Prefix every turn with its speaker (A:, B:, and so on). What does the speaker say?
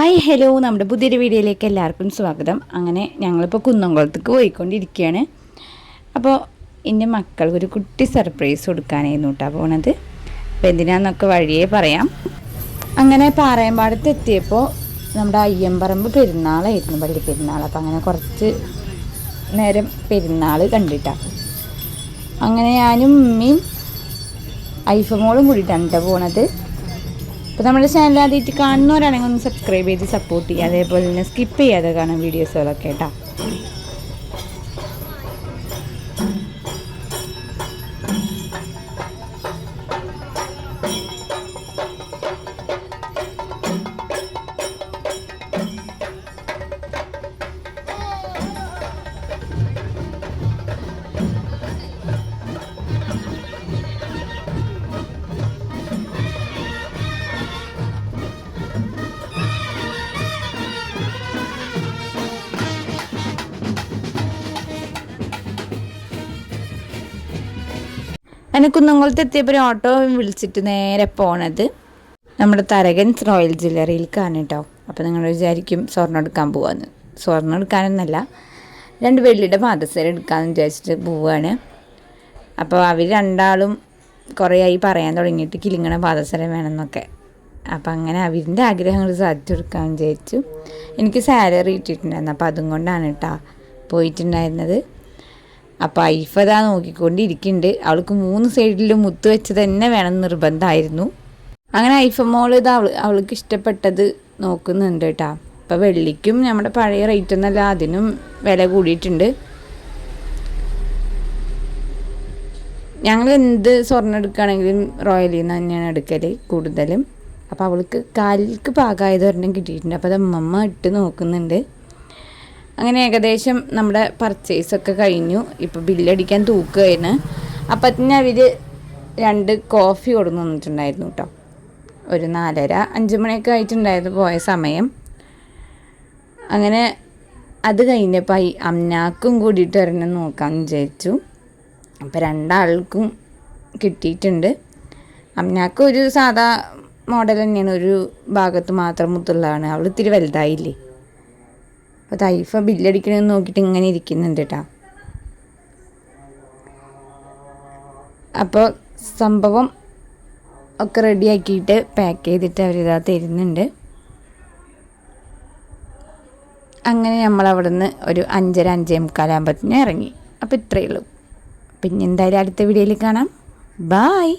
A: Hi hello നമ്മുടെ പുതിയൊരു വീഡിയോയിലേക്ക് എല്ലാവർക്കും സ്വാഗതം. അങ്ങനെ ഞങ്ങളിപ്പോൾ കുന്നംകുളത്തേക്ക് പോയിക്കൊണ്ടിരിക്കുകയാണ്. അപ്പോൾ എന്റെ മക്കൾക്ക് ഒരു കുട്ടി സർപ്രൈസ് കൊടുക്കാനായിരുന്നു കേട്ടോ പോണത്. അപ്പോൾ എന്തിനാന്നൊക്കെ വഴിയേ പറയാം. അങ്ങനെ പാറയമ്പാടത്ത് എത്തിയപ്പോൾ നമ്മുടെ അയ്യമ്പറമ്പ് പെരുന്നാളായിരുന്നു പള്ളി പെരുന്നാൾ. അപ്പോൾ അങ്ങനെ കുറച്ച് നേരം പെരുന്നാൾ കണ്ടിട്ടാണ് അങ്ങനെ ഞാനും ഉമ്മയും ഐഫമോളും കൂടിയിട്ടാണ് കേട്ടോ പോണത്. അപ്പോൾ നമ്മുടെ ചാനൽ ആദ്യമായിട്ട് കാണുന്നവരാണെങ്കിൽ ഒന്ന് സബ്സ്ക്രൈബ് ചെയ്ത് സപ്പോർട്ട് ചെയ്യുക. അതേപോലെ തന്നെ സ്കിപ്പ് ചെയ്യാതെ കാണാം വീഡിയോസുകളൊക്കെ കേട്ടോ. അങ്ങനെ കുന്നംകുളത്ത് എത്തിയപ്പോൾ ഒരു ഓട്ടോ വിളിച്ചിട്ട് നേരെ പോണത് നമ്മുടെ തരകൻസ് റോയൽ ജ്വല്ലറിയിലേക്കാണ് കേട്ടോ അപ്പോൾ നിങ്ങൾ വിചാരിക്കും സ്വർണം എടുക്കാൻ പോവാന്ന്. സ്വർണം എടുക്കാനൊന്നല്ല രണ്ട് വെള്ളിയുടെ പാദസരം എടുക്കാമെന്ന് വിചാരിച്ചിട്ട് പോവുകയാണ് അപ്പോൾ അവർ രണ്ടാളും കുറേ ആയി പറയാൻ തുടങ്ങിയിട്ട് കിളിങ്ങണ പാദസരം വേണമെന്നൊക്കെ അപ്പോൾ അങ്ങനെ അവരിന്റെ ആഗ്രഹങ്ങൾ സാധിച്ചു കൊടുക്കാൻ വിചാരിച്ചു. എനിക്ക് സാലറി കിട്ടിയിട്ടുണ്ടായിരുന്നു. അപ്പോൾ അതും കൊണ്ടാണ് കേട്ടോ പോയിട്ടുണ്ടായിരുന്നത്. അപ്പോൾ ഐഫതാ നോക്കിക്കൊണ്ടിരിക്കുന്നുണ്ട് അവൾക്ക് മൂന്ന് സൈഡിലും മുത്ത് വെച്ച് തന്നെ വേണം നിർബന്ധമായിരുന്നു അങ്ങനെ ഐഫ മോൾ ഇത് അവൾ അവൾക്ക് ഇഷ്ടപ്പെട്ടത് നോക്കുന്നുണ്ട് കേട്ടോ അപ്പോൾ വെള്ളിക്കും നമ്മുടെ പഴയ റേറ്റ് ഒന്നല്ല അതിനും വില കൂടിയിട്ടുണ്ട്. ഞങ്ങൾ എന്ത് സ്വർണം എടുക്കുകയാണെങ്കിലും റോയലിൽ നിന്ന് തന്നെയാണ് എടുക്കൽ കൂടുതലും. അപ്പോൾ അവൾക്ക് കാലിൽക്ക് പാകമായത് ഒരെണ്ണം കിട്ടിയിട്ടുണ്ട്. അപ്പോൾ അത് അമ്മമ്മ ഇട്ട് നോക്കുന്നുണ്ട്. അങ്ങനെ ഏകദേശം നമ്മുടെ പർച്ചേസൊക്കെ കഴിഞ്ഞു. ഇപ്പോൾ ബില്ലടിക്കാൻ തൂക്കുകയാണ്. അപ്പത്തിന് അവർ രണ്ട് കോഫി കൊടുന്നു വന്നിട്ടുണ്ടായിരുന്നു കേട്ടോ ഒരു നാലര അഞ്ച് മണിയൊക്കെ ആയിട്ടുണ്ടായിരുന്നു പോയ സമയം. അങ്ങനെ അത് കഴിഞ്ഞപ്പോൾ ഈ അമ്നാക്കും കൂടിയിട്ട് ഒരെണ്ണം നോക്കാമെന്ന് വിചാരിച്ചു. അപ്പോൾ രണ്ടാൾക്കും കിട്ടിയിട്ടുണ്ട്. അമ്നാക്ക് ഒരു സാധാ മോഡൽ തന്നെയാണ്. ഒരു ഭാഗത്ത് മാത്രം മുത്തുള്ളതാണ്. അവൾ ഇത്തിരി വലുതായില്ലേ? അപ്പോൾ തൈഫ ബില്ലടിക്കണമെന്ന് നോക്കിയിട്ട് ഇങ്ങനെ ഇരിക്കുന്നുണ്ട് കേട്ടോ അപ്പോൾ സംഭവം ഒക്കെ റെഡിയാക്കിയിട്ട് പാക്ക് ചെയ്തിട്ട് അവരിതാ തരുന്നുണ്ട്. അങ്ങനെ നമ്മൾ അവിടെ നിന്ന് ഒരു അഞ്ചര അഞ്ചേ മുക്കാലാകുമ്പത്തിന് ഇറങ്ങി. അപ്പോൾ ഇത്രയേ ഉള്ളൂ പിന്നെ എന്തായാലും അടുത്ത വീഡിയോയിൽ കാണാം. ബായ്